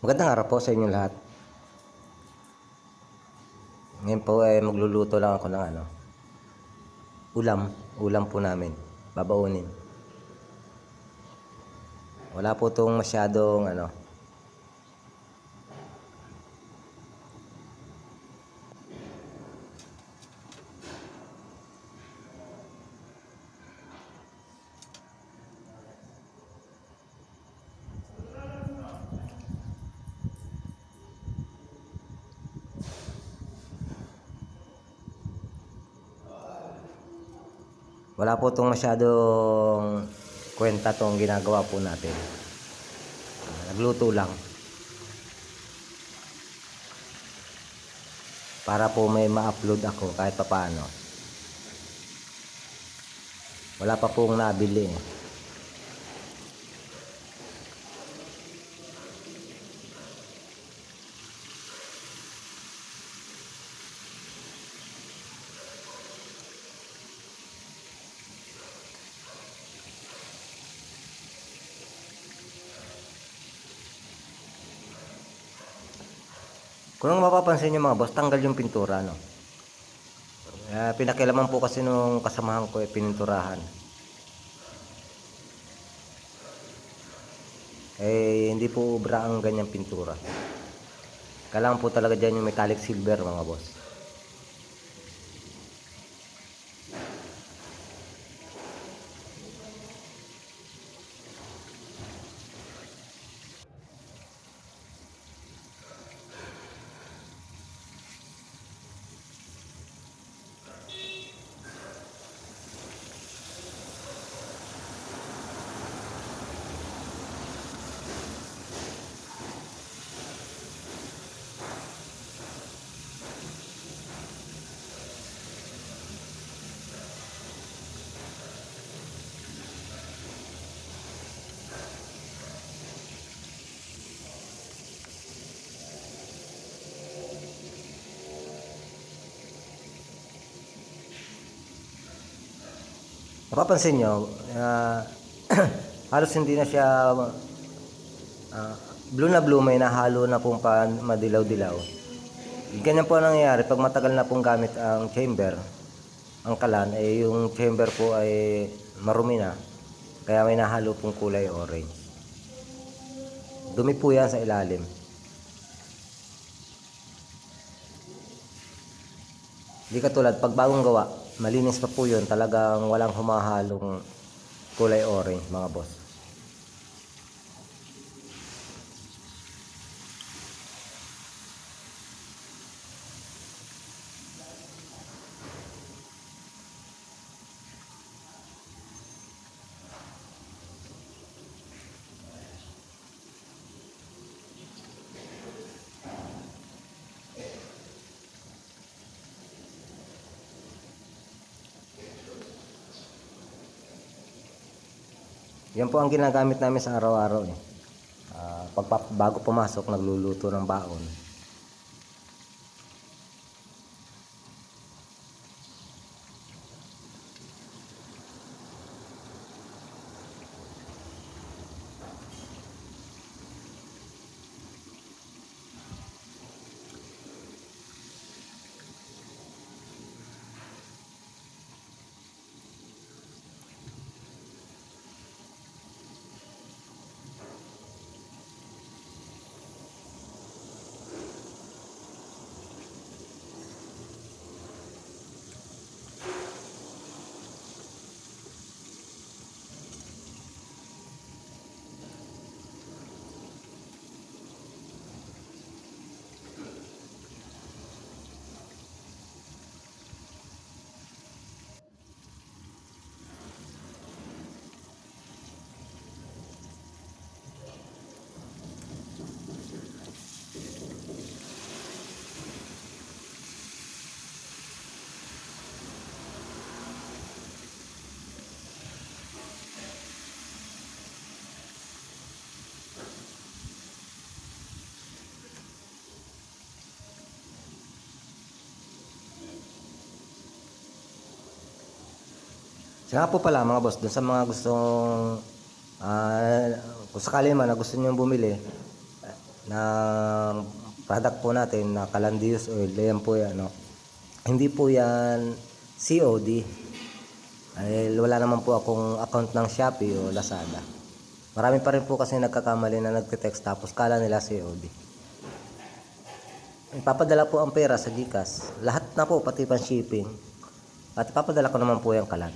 Magandang araw po sa inyo lahat. Ngayon po ay magluluto lang ako ng ano. Ulam. Ulam po namin. Babaunin. Wala po itong masyadong ano. Wala po itong masyadong kwenta itong ginagawa po natin. Nagluto lang. Para po may ma-upload ako kahit papaano. Wala pa pong nabili. eh. Kung mapapansin nyo mga boss, tanggal yung pintura, no? Eh, pinakilaman po kasi nung kasamahan ko, eh, pininturahan. Eh, hindi po ubra ang ganyang pintura. Kailangan po talaga dyan yung metallic silver, mga boss. Mapapansin nyo, ah, halos hindi na siya ah, blue na blue, may nahalo na pong pa, madilaw-dilaw. Ganyan po ang nangyayari pag matagal na pong gamit ang chamber, ang kalan, eh yung chamber po ay marumi na, kaya may nahalo pong kulay orange. Dumi po yan sa ilalim. Hindi katulad, pag bagong gawa, malinis pa po yun. Talagang walang humahalong kulay orange, mga boss. Yan po ang ginagamit namin sa araw-araw eh. Ah, pag bago pumasok, nagluluto ng baon. Nga po pala mga boss, dun sa mga gustong ah, kung sakali man na gusto nyo bumili, ng product po natin na Calandius oil. Yan po yan, no? Hindi po yan COD. Ay, wala naman po akong account ng Shopee o Lazada. Marami pa rin po kasi nagkakamali na nagte-text tapos kala nila COD. Ipapadala po ang pera sa Gcash. Lahat na po, pati pang shipping. At ipapadala ko naman po yung kalan.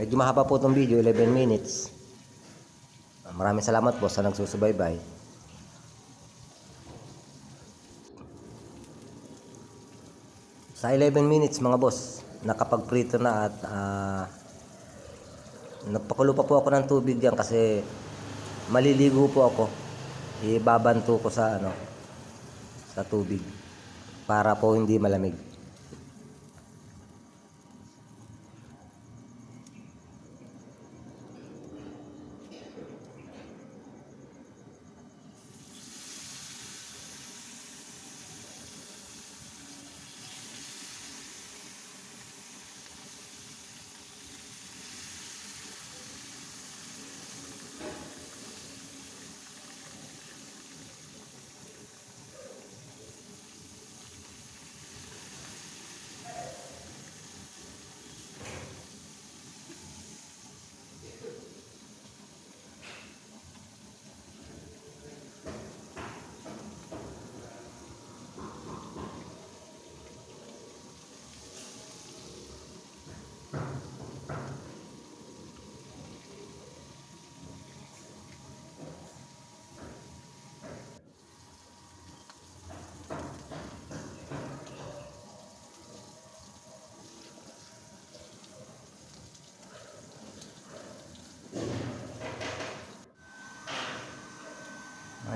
Medyo mahaba po itong video, 11 minutes. Ah, Maraming salamat po sa nagsusubaybay. Sa 11 minutes mga boss, nakapagprito na at ah, nagpakulo pa po ako ng tubig diyan kasi maliligo po ako. Ibabanto ko sa ano sa tubig para po hindi malamig.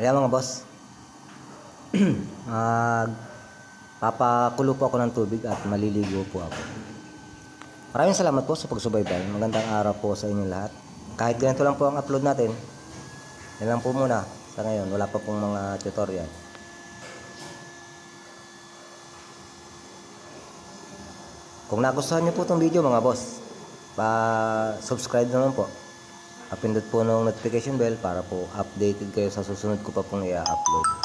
Ayan mga boss. Mag papakulo po ako ng tubig at maliligo po ako. Maraming salamat po sa pagsubaybay. Magandang araw po sa inyo lahat. Kahit ganito lang po ang upload natin. Yan lang po muna sa ngayon. Wala pa pong mga tutorial. Kung nagustuhan niyo po itong video mga boss, pa-subscribe naman po. Kapindot po ng notification bell para po updated kayo sa susunod ko pa pong i-upload.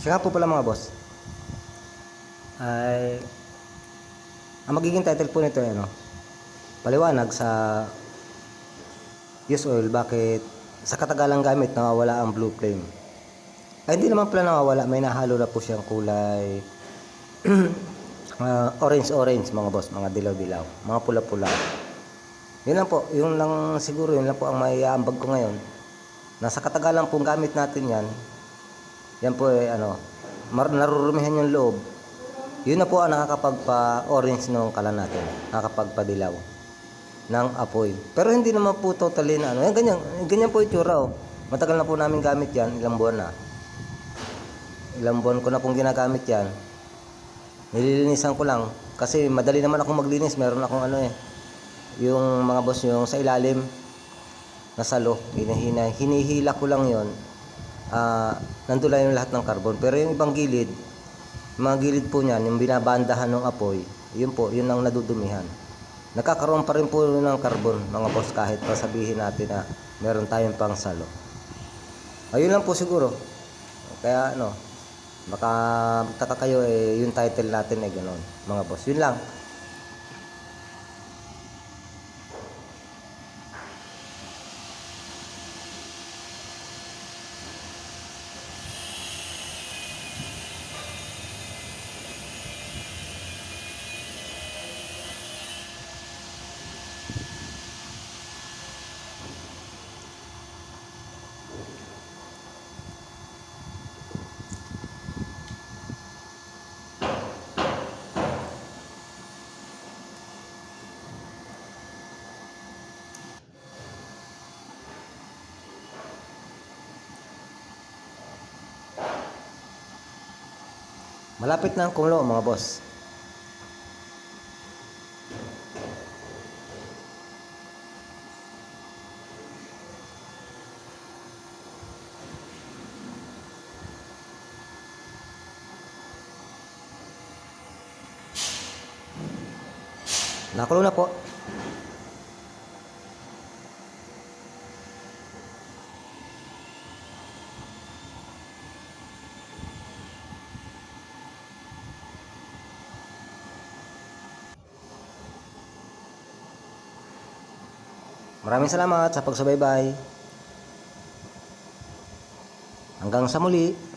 Nga po pala mga boss. Ay ang magiging title po nito ay ano? Paliwanag sa use oil bakit sa katagalang gamit nawawala ang blue flame. Ay hindi naman pala nawawala, may nahalo na po siyang kulay orange orange mga boss, mga dilaw-dilaw, mga pula-pula. Yun lang po, yun lang siguro yun lang po ang maiaambag ko ngayon. Nasa katagalan pong gamit natin yan, yan po ay ano, mar- narurumihan yung loob. Yun na po ang nakakapagpa-orange ng kalan natin. Nakakapagpadilaw ng apoy. Pero hindi naman po totally na ano. Yan, ganyan, ganyan po itsura oh. Matagal na po namin gamit yan. Ilang buwan na. Ilang buwan ko na pong ginagamit yan. Nililinisan ko lang. Kasi madali naman akong maglinis. Meron akong ano eh. Yung mga boss yung sa ilalim na salo. Hinihina, hinihila ko lang yon ah nandun lang yung lahat ng carbon. Pero yung ibang gilid, mga gilid po niyan, yung binabandahan ng apoy, yun po, yun ang nadudumihan. Nakakaroon pa rin po ng carbon, mga boss, kahit pa sabihin natin na meron tayong pang salo. Ayun lang po siguro. Kaya ano, baka magtaka kayo eh, yung title natin eh, gano'n, mga boss. Yun lang. Malapit na ang kumulo mga boss. Nakulo na po. Maraming salamat sa pagsubaybay. Hanggang sa muli.